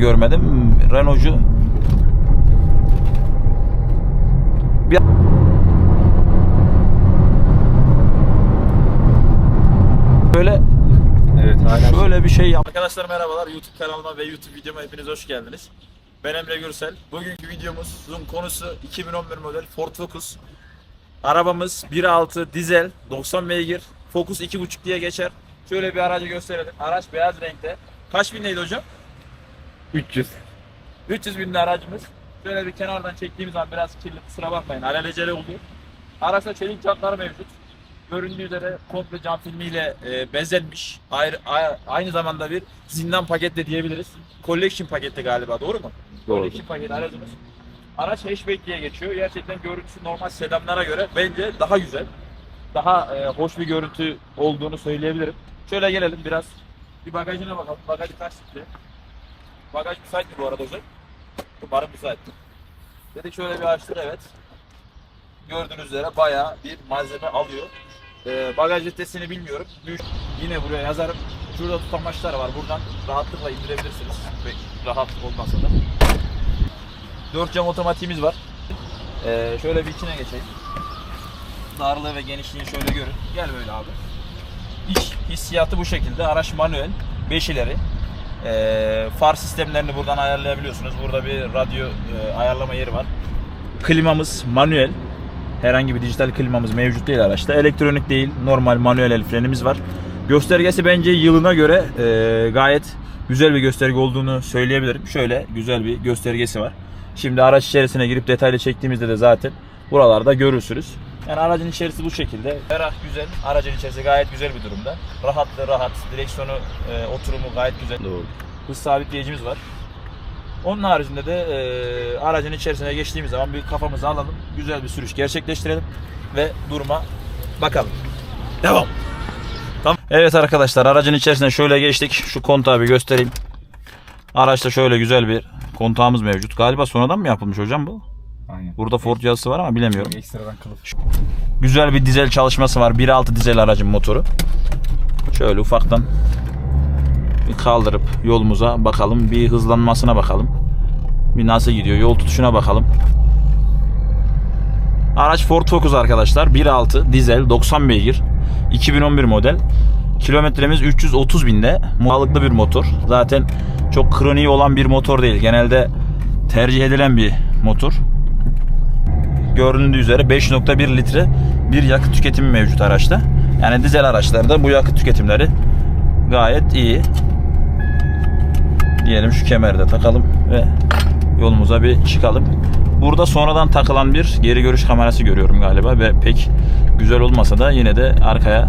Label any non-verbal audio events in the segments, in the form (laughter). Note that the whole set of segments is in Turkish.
görmedim. Renault'cu böyle Evet hala Şöyle bir şey yap. Arkadaşlar merhabalar. YouTube kanalıma ve YouTube videoma hepiniz hoş geldiniz. Ben Emre Gürsel. Bugünkü videomuzun konusu 2011 model Ford Focus. Arabamız 1.6 dizel 90 beygir. Focus 2.5 diye geçer. Şöyle bir aracı gösterelim. Araç beyaz renkte. Kaç bindeydi hocam? 300. 300 binde aracımız. Şöyle bir kenardan çektiğimiz zaman biraz kirli kusura bakmayın. Alelacele oldu. Araçta çelik jantlar mevcut. Göründüğü üzere komple cam filmiyle e, bezenmiş. Ayrı, a- aynı zamanda bir zindan paket de diyebiliriz. Collection paketi galiba doğru mu? Doğru. Collection paketi aracımız. Araç hatchback diye geçiyor. Gerçekten görüntüsü normal sedanlara göre bence daha güzel. Daha e, hoş bir görüntü olduğunu söyleyebilirim. Şöyle gelelim biraz. Bir bagajına bakalım. Bagajı kaç litre? Bagaj müsait mi bu arada hocam? Umarım müsaittir. Dedik şöyle bir açtır evet. Gördüğünüz üzere bayağı bir malzeme alıyor. Ee, bagaj vitesini bilmiyorum. Büyük. Yine buraya yazarım. Şurada tutamaçlar var. Buradan rahatlıkla indirebilirsiniz. Ve rahat olmasa da. 4 cam otomatiğimiz var. Ee, şöyle bir içine geçeyim. Darlığı ve genişliğini şöyle görün. Gel böyle abi. İç hissiyatı bu şekilde. Araç manuel. 5 ileri. Ee, far sistemlerini buradan ayarlayabiliyorsunuz. Burada bir radyo e, ayarlama yeri var. Klimamız manuel. Herhangi bir dijital klimamız mevcut değil araçta. Elektronik değil, normal manuel el frenimiz var. Göstergesi bence yılına göre e, gayet güzel bir gösterge olduğunu söyleyebilirim. Şöyle güzel bir göstergesi var. Şimdi araç içerisine girip detaylı çektiğimizde de zaten buralarda görürsünüz. Yani aracın içerisi bu şekilde. Ferah güzel. Aracın içerisi gayet güzel bir durumda. Rahatlı rahat. Direksiyonu, e, oturumu gayet güzel. Doğru. Hız sabitleyicimiz var. Onun haricinde de e, aracın içerisine geçtiğimiz zaman bir kafamızı alalım. Güzel bir sürüş gerçekleştirelim ve duruma bakalım. Devam. Tamam. Evet arkadaşlar aracın içerisine şöyle geçtik. Şu kontağı bir göstereyim. Araçta şöyle güzel bir kontağımız mevcut. Galiba sonradan mı yapılmış hocam bu? Aynen. Burada Ford yazısı var ama bilemiyorum. Ekstradan kılıf. Güzel bir dizel çalışması var. 1.6 dizel aracın motoru. Şöyle ufaktan bir kaldırıp yolumuza bakalım. Bir hızlanmasına bakalım. Bir nasıl gidiyor yol tutuşuna bakalım. Araç Ford Focus arkadaşlar. 1.6 dizel 90 beygir. 2011 model. Kilometremiz 330 binde. Sağlıklı bir motor. Zaten çok kroniği olan bir motor değil. Genelde tercih edilen bir motor göründüğü üzere 5.1 litre bir yakıt tüketimi mevcut araçta. Yani dizel araçlarda bu yakıt tüketimleri gayet iyi. Diyelim şu kemeri de takalım ve yolumuza bir çıkalım. Burada sonradan takılan bir geri görüş kamerası görüyorum galiba ve pek güzel olmasa da yine de arkaya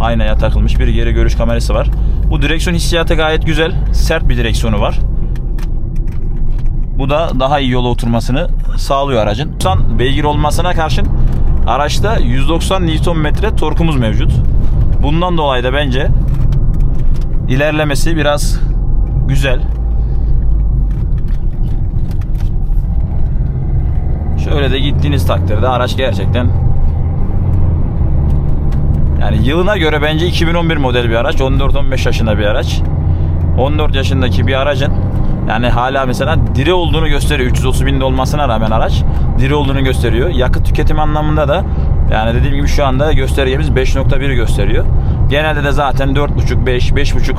aynaya takılmış bir geri görüş kamerası var. Bu direksiyon hissiyatı gayet güzel. Sert bir direksiyonu var. Bu da daha iyi yola oturmasını sağlıyor aracın. 90 beygir olmasına karşın araçta 190 Nm torkumuz mevcut. Bundan dolayı da bence ilerlemesi biraz güzel. Şöyle de gittiğiniz takdirde araç gerçekten yani yılına göre bence 2011 model bir araç. 14-15 yaşında bir araç. 14 yaşındaki bir aracın yani hala mesela diri olduğunu gösteriyor. 330 binde olmasına rağmen araç diri olduğunu gösteriyor. Yakıt tüketimi anlamında da yani dediğim gibi şu anda göstergemiz 5.1 gösteriyor. Genelde de zaten 4.5 5 5.5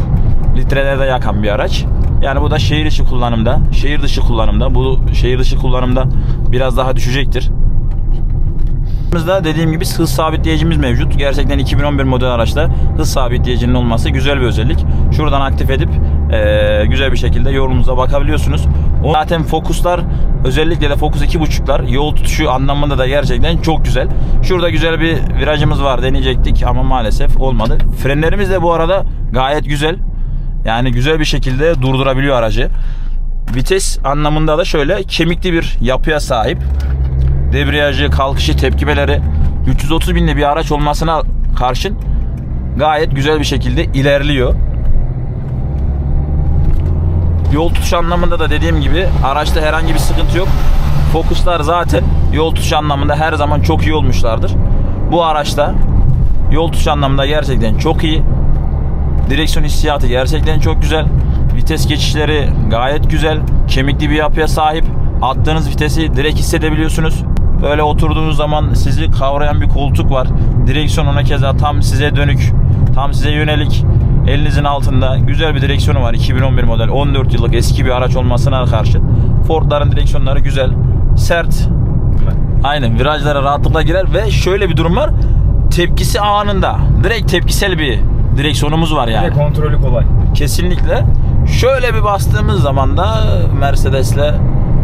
litrelerde yakan bir araç. Yani bu da şehir içi kullanımda, şehir dışı kullanımda, bu şehir dışı kullanımda biraz daha düşecektir. Aracımızda dediğim gibi hız sabitleyicimiz mevcut. Gerçekten 2011 model araçta hız sabitleyicinin olması güzel bir özellik. Şuradan aktif edip eee, güzel bir şekilde yolunuza bakabiliyorsunuz. O zaten Focus'lar özellikle de Focus 2.5'lar yol tutuşu anlamında da gerçekten çok güzel. Şurada güzel bir virajımız var deneyecektik ama maalesef olmadı. Frenlerimiz de bu arada gayet güzel. Yani güzel bir şekilde durdurabiliyor aracı. Vites anlamında da şöyle kemikli bir yapıya sahip debriyajı, kalkışı, tepkimeleri 330 binli bir araç olmasına karşın gayet güzel bir şekilde ilerliyor. Yol tutuş anlamında da dediğim gibi araçta herhangi bir sıkıntı yok. Focus'lar zaten yol tutuş anlamında her zaman çok iyi olmuşlardır. Bu araçta yol tutuş anlamında gerçekten çok iyi. Direksiyon hissiyatı gerçekten çok güzel. Vites geçişleri gayet güzel. Kemikli bir yapıya sahip. Attığınız vitesi direkt hissedebiliyorsunuz. Böyle oturduğunuz zaman sizi kavrayan bir koltuk var. Direksiyon ona keza tam size dönük. Tam size yönelik. Elinizin altında güzel bir direksiyonu var. 2011 model 14 yıllık eski bir araç olmasına karşı. Ford'ların direksiyonları güzel. Sert. Aynen virajlara rahatlıkla girer ve şöyle bir durum var. Tepkisi anında. Direkt tepkisel bir direksiyonumuz var Ve yani. kontrolü kolay. Kesinlikle. Şöyle bir bastığımız zaman da Mercedes'le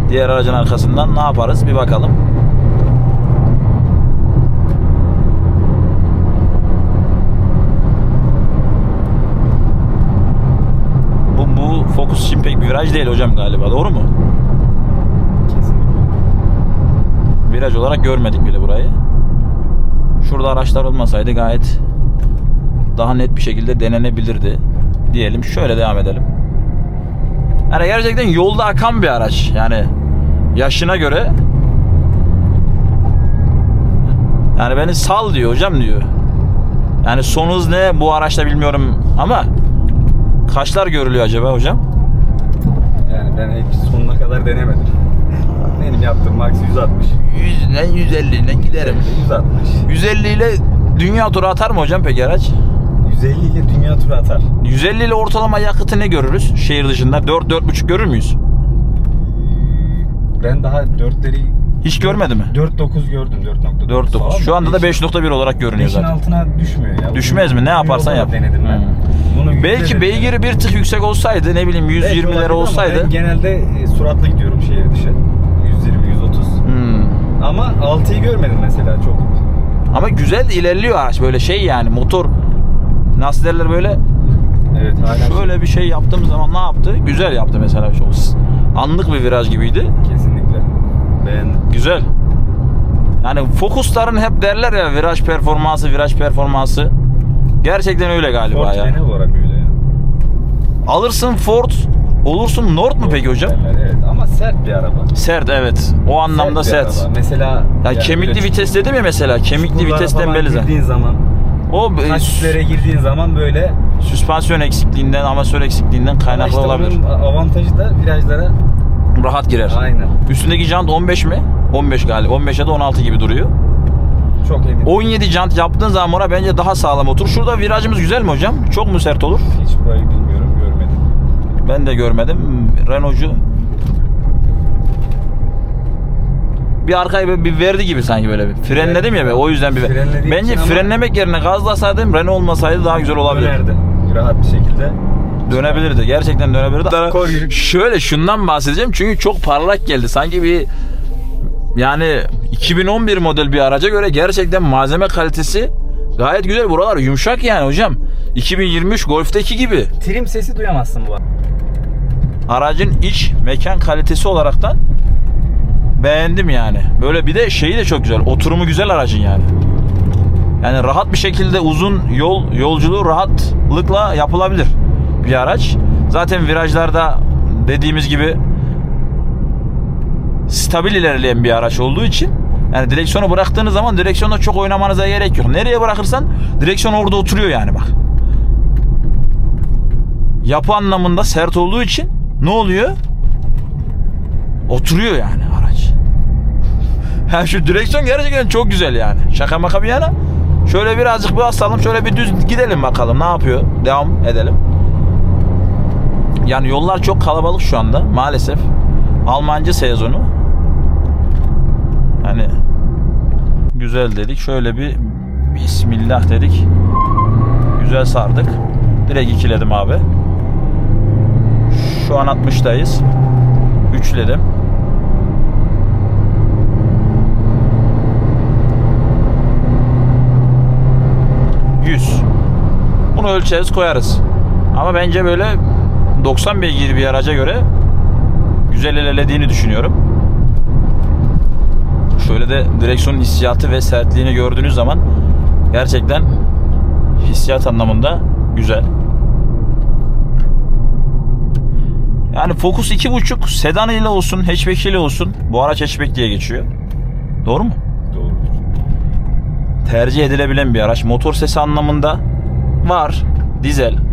diğer aracın arkasından ne yaparız bir bakalım. Viraj değil hocam galiba doğru mu? Kesinlikle. Viraj olarak görmedik bile burayı. Şurada araçlar olmasaydı gayet daha net bir şekilde denenebilirdi diyelim. Şöyle devam edelim. Yani gerçekten yolda akan bir araç. Yani yaşına göre yani beni sal diyor hocam diyor. Yani son hız ne bu araçta bilmiyorum ama kaçlar görülüyor acaba hocam? Yani ben hiç sonuna kadar denemedim. Benim yaptığım max 160. 100'den 150'den giderim. 160. 150 ile dünya turu atar mı hocam peki araç? 150 ile dünya turu atar. 150 ile ortalama yakıtı ne görürüz şehir dışında? 4-4,5 görür müyüz? Ben daha 4'leri Hiç görmedi mi? 4.9 gördüm 4.9. 4.9. Şu anda da 5.1 olarak görünüyor 5'in zaten. altına düşmüyor ya. Düşmez mi? Ne yaparsan yap. Denedim ben. Hmm. Bunu Belki beygiri bir tık yüksek olsaydı ne bileyim Belki 120'lere olabilir ama olsaydı. Ben genelde e, suratlı gidiyorum şehir dışı. 120-130. Hmm. Ama 6'yı görmedim mesela çok. Ama güzel ilerliyor araç böyle şey yani motor nasıl derler böyle Evet hala şöyle bir şey yaptığım zaman ne yaptı? Güzel yaptı mesela çok anlık bir viraj gibiydi. kesinlikle. Beğendim. Güzel. Yani Focus'ların hep derler ya viraj performansı, viraj performansı. Gerçekten öyle galiba Ford ya. genel olarak öyle ya. Alırsın Ford, olursun Nord mu peki hocam? Derler, Evet ama sert bir araba. Sert evet. O anlamda bir sert. araba. Mesela Ya yani kemikli böyle vites dedim ya mesela. Kemikli vitesten falan belli zaten. girdiğin zaman, O e, girdiğin zaman böyle süspansiyon eksikliğinden, amasör eksikliğinden Ama kaynaklı işte olabilir. onun avantajı da virajlara Rahat girer. aynen. Üstündeki jant 15 mi? 15 galiba. 15 ya da 16 gibi duruyor. Çok emin. 17 jant yaptığın zaman ona bence daha sağlam otur. Şurada virajımız güzel mi hocam? Çok mu sert olur? Hiç burayı bilmiyorum, görmedim. Ben de görmedim. Renault'cu bir arkaya bir- bir verdi gibi sanki böyle bir. Frenledim ya be o yüzden bir. Bence ama- frenlemek yerine gazlasaydım Renault olmasaydı daha güzel olabilir. Dönerdi. Rahat bir şekilde. Dönebilirdi. Gerçekten dönebilirdi. Şöyle şundan bahsedeceğim çünkü çok parlak geldi. Sanki bir yani 2011 model bir araca göre gerçekten malzeme kalitesi gayet güzel. Buralar yumuşak yani hocam. 2023 Golf'teki gibi. Trim sesi duyamazsın bu aracın iç mekan kalitesi olaraktan beğendim yani. Böyle bir de şeyi de çok güzel. Oturumu güzel aracın yani. Yani rahat bir şekilde uzun yol yolculuğu rahatlıkla yapılabilir bir araç. Zaten virajlarda dediğimiz gibi stabil ilerleyen bir araç olduğu için yani direksiyonu bıraktığınız zaman direksiyonda çok oynamanıza gerek yok. Nereye bırakırsan direksiyon orada oturuyor yani bak. Yapı anlamında sert olduğu için ne oluyor? Oturuyor yani araç. (laughs) Ha şu direksiyon gerçekten çok güzel yani. Şaka maka bir yana. Şöyle birazcık bir basalım, şöyle bir düz gidelim bakalım ne yapıyor. Devam edelim. Yani yollar çok kalabalık şu anda maalesef. Almancı sezonu. Hani güzel dedik. Şöyle bir Bismillah dedik. Güzel sardık. Direkt ikiledim abi. Şu an 60'dayız. Üçledim. Yüz. Bunu ölçeriz koyarız. Ama bence böyle 90 beygir bir araca göre güzel ilerlediğini düşünüyorum. Şöyle de direksiyonun hissiyatı ve sertliğini gördüğünüz zaman gerçekten hissiyat anlamında güzel. Yani Focus 2.5 sedan ile olsun, hatchback ile olsun. Bu araç hatchback diye geçiyor. Doğru mu? Doğrudur. Tercih edilebilen bir araç. Motor sesi anlamında var. Dizel.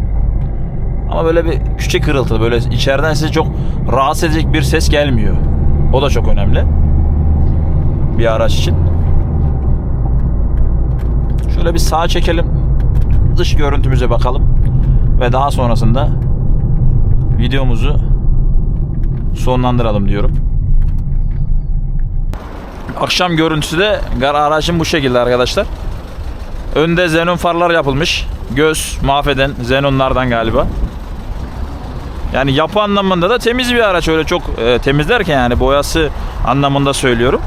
Ama böyle bir küçük hırıltılı böyle içeriden sizi çok rahatsız edecek bir ses gelmiyor. O da çok önemli. Bir araç için. Şöyle bir sağa çekelim. Dış görüntümüze bakalım. Ve daha sonrasında videomuzu sonlandıralım diyorum. Akşam görüntüsü de aracın bu şekilde arkadaşlar. Önde xenon farlar yapılmış. Göz mahveden xenonlardan galiba. Yani yapı anlamında da temiz bir araç. Öyle çok e, temiz derken yani boyası anlamında söylüyorum.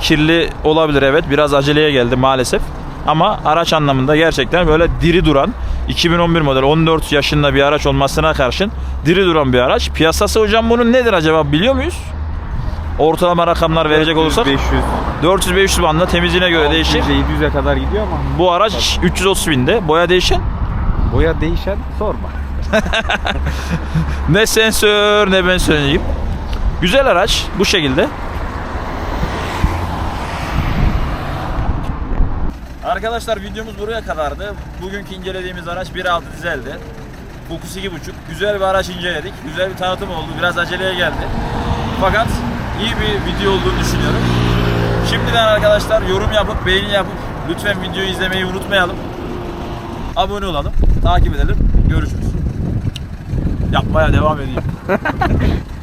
Kirli olabilir evet. Biraz aceleye geldi maalesef. Ama araç anlamında gerçekten böyle diri duran 2011 model 14 yaşında bir araç olmasına karşın diri duran bir araç. Piyasası hocam bunun nedir acaba biliyor muyuz? Ortalama rakamlar verecek olursak 500, 400-500 bandında temizliğine göre değişir. 700'e kadar gidiyor ama Bu araç 330 binde. Boya değişen boya değişen sorma. (laughs) ne sensör ne ben söyleyeyim. Güzel araç bu şekilde. Arkadaşlar videomuz buraya kadardı. Bugünkü incelediğimiz araç 1.6 dizeldi. Focus 2.5. Güzel bir araç inceledik. Güzel bir tanıtım oldu. Biraz aceleye geldi. Fakat iyi bir video olduğunu düşünüyorum. Şimdiden arkadaşlar yorum yapıp beğeni yapıp lütfen videoyu izlemeyi unutmayalım. Abone olalım. Takip edelim. Görüşürüz. Regarde pas la d'avoir. (laughs)